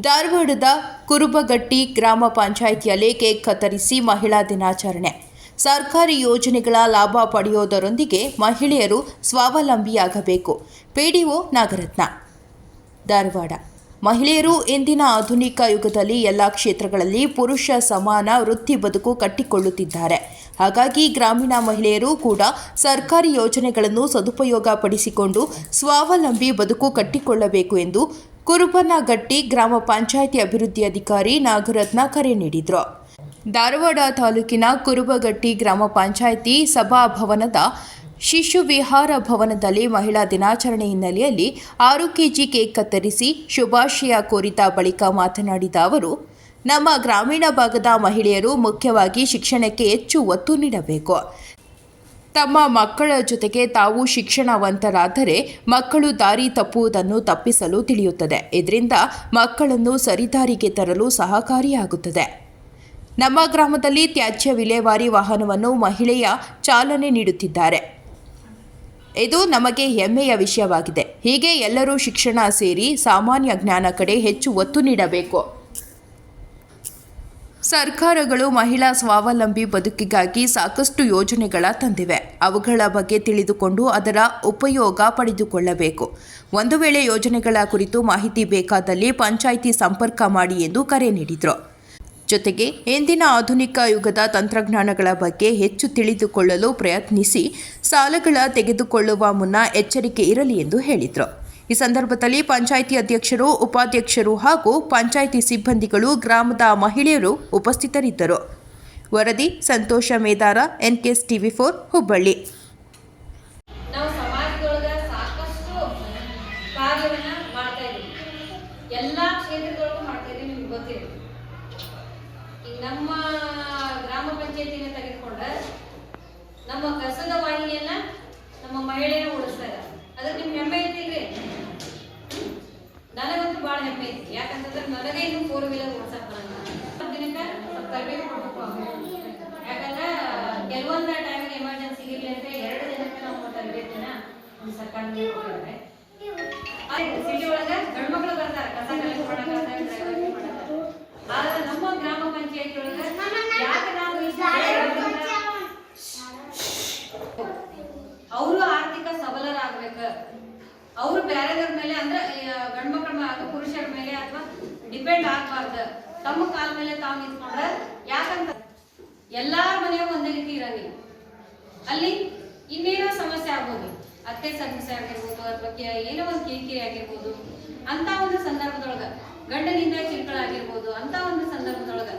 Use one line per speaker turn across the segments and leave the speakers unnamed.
ಧಾರವಾಡದ ಕುರುಬಗಟ್ಟಿ ಗ್ರಾಮ ಪಂಚಾಯಿತಿಯಲ್ಲಿ ಕೇಕ್ ಕತ್ತರಿಸಿ ಮಹಿಳಾ ದಿನಾಚರಣೆ. ಸರ್ಕಾರಿ ಯೋಜನೆಗಳ ಲಾಭ ಪಡೆಯೋದರೊಂದಿಗೆ ಮಹಿಳೆಯರು ಸ್ವಾವಲಂಬಿಯಾಗಬೇಕು. ಪಿಡಿಒ ನಾಗರತ್ನ. ಧಾರವಾಡ. ಮಹಿಳೆಯರು ಇಂದಿನ ಆಧುನಿಕ ಯುಗದಲ್ಲಿ ಎಲ್ಲ ಕ್ಷೇತ್ರಗಳಲ್ಲಿ ಪುರುಷ ಸಮಾನ ವೃತ್ತಿ ಬದುಕು ಕಟ್ಟಿಕೊಳ್ಳುತ್ತಿದ್ದಾರೆ. ಹಾಗಾಗಿ ಗ್ರಾಮೀಣ ಮಹಿಳೆಯರು ಕೂಡ ಸರ್ಕಾರಿ ಯೋಜನೆಗಳನ್ನು ಸದುಪಯೋಗ ಪಡಿಸಿಕೊಂಡು ಸ್ವಾವಲಂಬಿ ಬದುಕು ಕಟ್ಟಿಕೊಳ್ಳಬೇಕು ಎಂದು ಕುರುಬನಗಟ್ಟಿ ಗ್ರಾಮ ಪಂಚಾಯಿತಿ ಅಭಿವೃದ್ಧಿ ಅಧಿಕಾರಿ ನಾಗರತ್ನ ಕರೆ ನೀಡಿದರು. ಧಾರವಾಡ ತಾಲೂಕಿನ ಕುರುಬಗಟ್ಟಿ ಗ್ರಾಮ ಪಂಚಾಯಿತಿ ಸಭಾಭವನದ ಶಿಶು ವಿಹಾರ ಭವನದಲ್ಲಿ ಮಹಿಳಾ ದಿನಾಚರಣೆ ಹಿನ್ನೆಲೆಯಲ್ಲಿ ಆರು ಕೆಜಿ ಕೇಕ್ ಕತ್ತರಿಸಿ ಶುಭಾಶಯ ಕೋರಿದ ಬಳಿಕ ಮಾತನಾಡಿದ ಅವರು, ನಮ್ಮ ಗ್ರಾಮೀಣ ಭಾಗದ ಮಹಿಳೆಯರು ಮುಖ್ಯವಾಗಿ ಶಿಕ್ಷಣಕ್ಕೆ ಹೆಚ್ಚು ಒತ್ತು ನೀಡಬೇಕು. ತಮ್ಮ ಮಕ್ಕಳ ಜೊತೆಗೆ ತಾವು ಶಿಕ್ಷಣವಂತರಾದರೆ ಮಕ್ಕಳು ದಾರಿ ತಪ್ಪುವುದನ್ನು ತಪ್ಪಿಸಲು ತಿಳಿಯುತ್ತದೆ. ಇದರಿಂದ ಮಕ್ಕಳನ್ನು ಸರಿದಾರಿಗೆ ತರಲು ಸಹಕಾರಿಯಾಗುತ್ತದೆ. ನಮ್ಮ ಗ್ರಾಮದಲ್ಲಿ ತ್ಯಾಜ್ಯ ವಿಲೇವಾರಿ ವಾಹನವನ್ನು ಮಹಿಳೆಯ ಚಾಲನೆ ನೀಡುತ್ತಿದ್ದಾರೆ. ಇದು ನಮಗೆ ಹೆಮ್ಮೆಯ ವಿಷಯವಾಗಿದೆ. ಹೀಗೆ ಎಲ್ಲರೂ ಶಿಕ್ಷಣ ಸೇರಿ ಸಾಮಾನ್ಯ ಜ್ಞಾನ ಕಡೆ ಹೆಚ್ಚು ಒತ್ತು ನೀಡಬೇಕು. ಸರ್ಕಾರಗಳು ಮಹಿಳಾ ಸ್ವಾವಲಂಬಿ ಬದುಕಿಗಾಗಿ ಸಾಕಷ್ಟು ಯೋಜನೆಗಳ ತಂದಿವೆ. ಅವುಗಳ ಬಗ್ಗೆ ತಿಳಿದುಕೊಂಡು ಅದರ ಉಪಯೋಗ ಪಡೆದುಕೊಳ್ಳಬೇಕು. ಒಂದು ವೇಳೆ ಯೋಜನೆಗಳ ಕುರಿತು ಮಾಹಿತಿ ಬೇಕಾದಲ್ಲಿ ಪಂಚಾಯಿತಿ ಸಂಪರ್ಕ ಮಾಡಿ ಎಂದು ಕರೆ ನೀಡಿದರು. ಜೊತೆಗೆ ಇಂದಿನ ಆಧುನಿಕ ಯುಗದ ತಂತ್ರಜ್ಞಾನಗಳ ಬಗ್ಗೆ ಹೆಚ್ಚು ತಿಳಿದುಕೊಳ್ಳಲು ಪ್ರಯತ್ನಿಸಿ ಸಾಲಗಳ ತೆಗೆದುಕೊಳ್ಳುವ ಮುನ್ನ ಎಚ್ಚರಿಕೆ ಇರಲಿ ಎಂದು ಹೇಳಿದರು. ಈ ಸಂದರ್ಭದಲ್ಲಿ ಪಂಚಾಯಿತಿ ಅಧ್ಯಕ್ಷರು, ಉಪಾಧ್ಯಕ್ಷರು ಹಾಗೂ ಪಂಚಾಯಿತಿ ಸಿಬ್ಬಂದಿಗಳು, ಗ್ರಾಮದ ಮಹಿಳೆಯರು ಉಪಸ್ಥಿತರಿದ್ದರು. ವರದಿ, Santosh Medara, NKS TV four, Hubballi.
ನಾವು ಸಮಾಜದೊಳಗ ಸಾಕಷ್ಟು ಕಾರ್ಯವನ್ನ ಮಾಡ್ತಾ ಇದೀವಿ ಎಲ್ಲಾ ಕ್ಷೇತ್ರದೊಳಗೂ ಮಾಡ್ತಾ ಇದ್ದೀವಿ, ನಿಮ್ಗೆ ಗೊತ್ತಿದೆ. ಈಗ ನಮ್ಮ ಗ್ರಾಮ ಪಂಚಾಯತಿನ ತೆಗೆದುಕೊಂಡ್ರೆ ನಮ್ಮ ಕಸದ ವಾಹಿನಿಯನ್ನ ನಮ್ಮ ಮಹಿಳೆಯರು ಉಳಿಸ್ತಾರೆ ಅದಕ್ಕೆ ನಿಮ್ಗೆ ಹೆಮ್ಮೆ ಐತಿಲ್ರಿ ನನಗಂತೂ ಭಾಳ ಹೆಮ್ಮೆ ಐತಿ. ಯಾಕಂತಂದ್ರೆ ನನಗೆ ಇನ್ನು ಫೋರ್ ವೀಲರ್ ಕೆಲವೊಂದು ಟೈಮ್ಗೆ ಎಮರ್ಜೆನ್ಸಿ ಇರಲಿ ಅಂತ ಎರಡು ದಿನಕ್ಕೆ ನಾವು ತರಬೇತಿನ ಸರ್ಕಾರದಿಂದ ಕೊಟ್ಟಿದ್ದಾರೆ ಸಿಟಿ ಒಳಗ ಗಂಡ್ ಮಕ್ಳು ಬರ್ತಾರೆ, ಕಸ ಕಲೆಕ್ಟ್. ಆದ್ರೆ ನಮ್ಮ ಗ್ರಾಮ ಪಂಚಾಯತಿ ಒಳಗೆ ಯಾಕೆ ನಾವು ಅವರು ಆರ್ಥಿಕ ಸಬಲರಾಗ್ಬೇಕು. ಅವರು ಬೇರೆದವ್ರ ಮೇಲೆ ಅಂದ್ರೆ ಗಂಡ್ ಮಕ್ಕಳ ಪುರುಷರ ಮೇಲೆ ಅಥವಾ ಡಿಪೆಂಡ್ ಆಗ್ಬಾರ್ದು. ತಮ್ಮ ಕಾಲ ಮೇಲೆ ತಾವು ನಿಂತ್ಕೊಂಡ್ರೆ ಯಾಕಂತ ಎಲ್ಲಾರ ಮನೆಯೂ ಒಂದೇ ರೀತಿ ಇರಂಗಿಲ್ಲ ಅಲ್ಲಿ ಇನ್ನೇನೋ ಸಮಸ್ಯೆ ಆಗ್ಬೋದು. ಅತ್ತೆ ಸಮಸ್ಯೆ ಆಗಿರ್ಬೋದು ಅಥವಾ ಏನೋ ಒಂದು ಕಿರಿಕಿರಿ ಆಗಿರ್ಬೋದು. ಅಂತ ಒಂದು ಸಂದರ್ಭದೊಳಗ, ಗಂಡನಿಂದ ಕಿರುಕುಳ ಆಗಿರ್ಬೋದು ಅಂತ ಒಂದು ಸಂದರ್ಭದೊಳಗ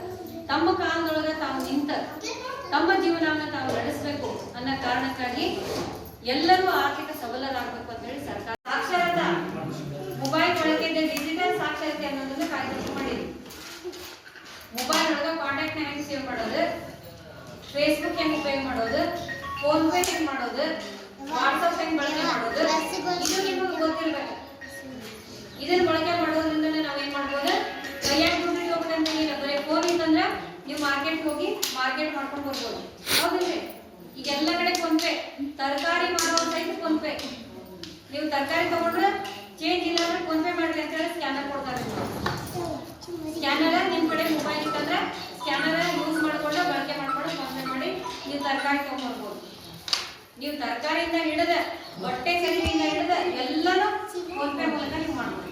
ತಮ್ಮ ಕಾಲದೊಳಗ ತಾವು ನಿಂತ, ತಮ್ಮ ಜೀವನವನ್ನ ತಾವು ನಡೆಸಬೇಕು ಅನ್ನೋ ಕಾರಣಕ್ಕಾಗಿ ಎಲ್ಲರೂ ಆರ್ಥಿಕ ಸಬಲರಾಗಬೇಕು ಅಂತ ಹೇಳಿ ಸರ್ಕಾರ ಸಾಕ್ಷರತಾ ಮೊಬೈಲ್ ಬಳಕೆ ಡಿಜಿಟಲ್ ಸಾಕ್ಷರತೆ ಅನ್ನೋದನ್ನ ಕಾರ್ಯಕ್ರಮ ಮಾಡಿದೆ. ಮೊಬೈಲ್ ಒಳಗ ಕಾಂಟ್ಯಾಕ್ಟ್ ಹೆಂಗ್ ಸೇವ್ ಮಾಡೋದು? ಫೇಸ್ಬುಕ್ ಹೆಂಗ್ ಉಪಯೋಗ ಮಾಡೋದು? ಫೋನ್ ಪೇ ಹೆಂಗ್ ಮಾಡೋದು? ವಾಟ್ಸಪ್ ಹೆಂಗ್ ಬಳಕೆ ಮಾಡೋದು? ಇದು ನಿಮಗೆ ಗೊತ್ತಿರ್ಬೇಕು. ಇದನ್ನ ಬಳಕೆ ಮಾಡೋದ್ರಿಂದ ನಾವೇನ್ ಮಾಡ್ಬೋದು? ಕೈಯಾಗ ದುಡ್ಡು ಏನಿಲ್ಲ ಬರೀ ಫೋನ್ ಇತ್ತಂದ್ರ ನೀವು ಮಾರ್ಕೆಟ್ ಹೋಗಿ ಮಾರ್ಕೆಟ್ ಮಾಡ್ಕೊಂಡು ಬರ್ಬೋದು ಹೌದಿಲ್ರಿ ಈಗ ಎಲ್ಲ ಕಡೆ ಫೋನ್ ಪೇ ತರಕಾರಿ ಮಾಡೋ ಸಹಿತ ಫೋನ್ ಪೇ ನೀವು ತರಕಾರಿ ತಗೊಂಡ್ರೆ ಚೇಂಜ್ ಇಲ್ಲ ಅಂದ್ರೆ ಫೋನ್ ಪೇ ಮಾಡ್ರಿ ಅಂತ ಹೇಳಿ ಸ್ಕ್ಯಾನರ್ ಕೊಡ್ತಾರೆ ಸ್ಕ್ಯಾನರ್ ನಿಮ್ ಕಡೆ ಮೊಬೈಲ್ ಇತ್ತಂದ್ರೆ ಸ್ಕ್ಯಾನರ್ ತರಕಾರಿ ತಗೊಂಡ್ಬರ್ಬೋದು. ನೀವು ತರಕಾರಿಯಿಂದ ಹಿಡಿದ ಬಟ್ಟೆ ಖರೀದಿಯಿಂದ ಹಿಡಿದ ಎಲ್ಲನೂ ಫೋನ್ ಪೇ ಮೂಲಕ ನೀವು ಮಾಡ್ಬೋದು.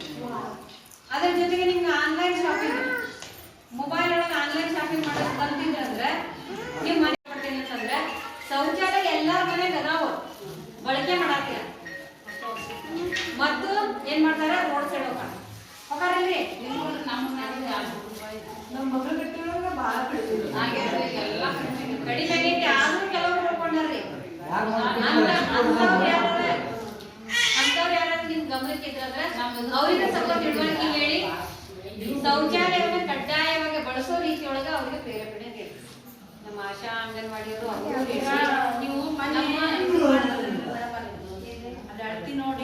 ಅದ್ರ ಜೊತೆಗೆ ನಿಮ್ಗೆ ಆನ್ಲೈನ್ ಶಾಪಿಂಗ್ ಮೊಬೈಲ್ ಒಳಗೆ ಆನ್ಲೈನ್ ಶಾಪಿಂಗ್ ಮಾಡೋದು ಕಲ್ತಿದ್ರೆ ಅಂದ್ರೆ ನೀವು ಮನೆ ಮಾಡ್ತೀನಿ ಅಂತಂದ್ರೆ ಶೌಚಾಲಯ ಎಲ್ಲಾರ ಮನೆಗೆ ಅದಾವ ಬಳಕೆ ಮಾಡಾಕ ಮತ್ತು ಏನ್ ಮಾಡ್ತಾರೆ? ರೋಡ್ ಸೈಡ್ ಹೋಗಿ ಹೋಗಾರಿಲ್ರಿ ನಮ್ಮ ಮಗಳು ಬಿಟ್ಟು ಭಾಳ ಕಡಿಮೆ ಆಗೈತಿ ಆದ್ರೂ ಕೆಲವ್ರು ಉಳ್ಕೊಂಡಾರ್ರಿ ಅಂಥವ್ರು ಯಾರಾರ ಅಂಥವ್ರು ನಿಮ್ ಗಮನಕ್ಕೆ ಇದ್ರಂದ್ರ ಅವ್ರಿಗೆ ಸ್ವಲ್ಪ ತಿಳುವಳಿಕೆ ಹೇಳಿ ಶೌಚಾಲಯವನ್ನು ಕಡ್ಡಾಯವಾಗಿ ಬಳಸೋ ರೀತಿಯೊಳಗ ಅವ್ರಿಗೆ ಪ್ರೇರೇಪಣೆ ನೀಡಿ ನಮ್ಮ ಆಶಾ ಅಂಗನವಾಡಿಯವರು ಅವರು ನೀವು ನಮ್ಮ